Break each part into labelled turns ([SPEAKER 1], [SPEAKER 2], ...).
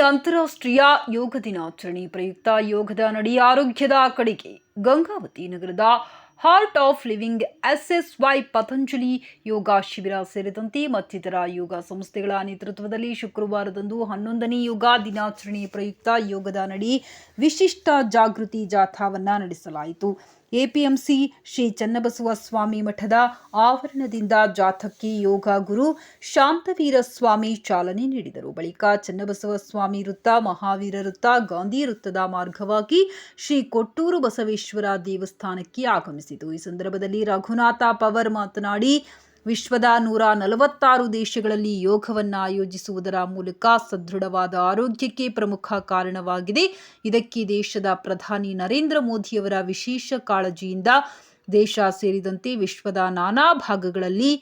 [SPEAKER 1] ಅಂತಾರಾಷ್ಟ್ರೀಯ ಯೋಗ ದಿನಾಚರಣೆ ಪ್ರಯುಕ್ತ ಯೋಗದ ನಡಿ ಆರೋಗ್ಯದ ಕಡೆಗೆ ಗಂಗಾವತಿ ನಗರದ art of living SSY Patanjali ಯೋಗ ಶಿಬಿರ ಸೇರಿದಂತೆ ಮತ್ತಿತರ ಯೋಗ ಸಂಸ್ಥೆಗಳ ನೇತೃತ್ವದಲ್ಲಿ ಶುಕ್ರವಾರದಂದು ಹನ್ನೊಂದನೇ ಯೋಗ ದಿನಾಚರಣೆ ಪ್ರಯುಕ್ತ ಯೋಗದ ನಡಿ ವಿಶಿಷ್ಟ ಜಾಗೃತಿ ಜಾಥಾವನ್ನು ನಡೆಸಲಾಯಿತು. ಎಪಿಎಂಸಿ ಶ್ರೀ ಚನ್ನಬಸವ ಸ್ವಾಮಿ ಮಠದ ಆವರಣದಿಂದ ಜಾಥಕ್ಕೆ ಯೋಗ ಗುರು ಶಾಂತವೀರ ಸ್ವಾಮಿ ಚಾಲನೆ ನೀಡಿದರು. ಬಳಿಕ ಚನ್ನಬಸವ ಸ್ವಾಮಿ ವೃತ್ತ, ಮಹಾವೀರ ವೃತ್ತ, ಗಾಂಧಿ ವೃತ್ತದ ಮಾರ್ಗವಾಗಿ ಶ್ರೀ ಕೊಟ್ಟೂರು ಬಸವೇಶ್ವರ ದೇವಸ್ಥಾನಕ್ಕೆ ಆಗಮಿಸಿತು. ಈ ಸಂದರ್ಭದಲ್ಲಿ ರಘುನಾಥ ಪವರ್ ಮಾತನಾಡಿ ವಿಶ್ವದ ನೂರ ನಲವತ್ತಾರು ದೇಶಗಳಲ್ಲಿ ಯೋಗವನ್ನು ಆಯೋಜಿಸುವುದರ ಮೂಲಕ ಸದೃಢವಾದ ಆರೋಗ್ಯಕ್ಕೆ ಪ್ರಮುಖ ಕಾರಣವಾಗಿದೆ. ಇದಕ್ಕೆ ದೇಶದ ಪ್ರಧಾನಿ ನರೇಂದ್ರ ಮೋದಿಯವರ ವಿಶೇಷ ಕಾಳಜಿಯಿಂದ ದೇಶ ಸೇರಿದಂತೆ ವಿಶ್ವದ ನಾನಾ ಭಾಗಗಳಲ್ಲಿ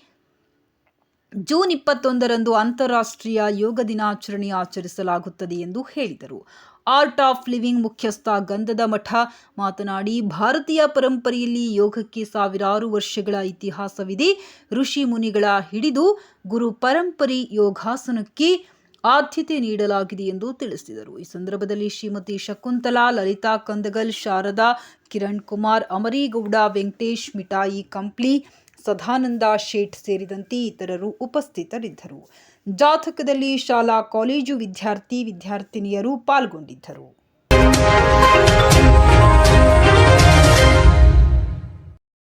[SPEAKER 1] ಜೂನ್ ಇಪ್ಪತ್ತೊಂದರಂದು ಅಂತಾರಾಷ್ಟ್ರೀಯ ಯೋಗ ದಿನಾಚರಣೆ ಆಚರಿಸಲಾಗುತ್ತದೆ ಎಂದು ಹೇಳಿದರು. ಆರ್ಟ್ ಆಫ್ ಲಿವಿಂಗ್ ಮುಖ್ಯಸ್ಥ ಗಂಧದ ಮಠ ಮಾತನಾಡಿ, ಭಾರತೀಯ ಪರಂಪರೆಯಲ್ಲಿ ಯೋಗಕ್ಕೆ ಸಾವಿರಾರು ವರ್ಷಗಳ ಇತಿಹಾಸವಿದೆ. ಋಷಿ ಮುನಿಗಳ ಹಿಡಿದು ಗುರು ಪರಂಪರೆ ಯೋಗಾಸನಕ್ಕೆ ಆದ್ಯತೆ ನೀಡಲಾಗಿದೆ ಎಂದು ತಿಳಿಸಿದರು. ಈ ಸಂದರ್ಭದಲ್ಲಿ ಶ್ರೀಮತಿ ಶಕುಂತಲಾ, ಲಲಿತಾ ಕಂದಗಲ್, ಶಾರದಾ ಕಿರಣ್ ಕುಮಾರ್, ಅಮರೀಗೌಡ, ವೆಂಕಟೇಶ್ ಮಿಠಾಯಿ, ಕಂಪ್ಲಿ ಸದಾನಂದ ಶೇಠ್ ಸೇರಿದಂತೆ ಇತರರು ಉಪಸ್ಥಿತರಿದ್ದರು. ಜಾಥಕದಲ್ಲಿ ಶಾಲಾ ಕಾಲೇಜು ವಿದ್ಯಾರ್ಥಿ ವಿದ್ಯಾರ್ಥಿನಿಯರು ಪಾಲ್ಗೊಂಡಿದ್ದರು.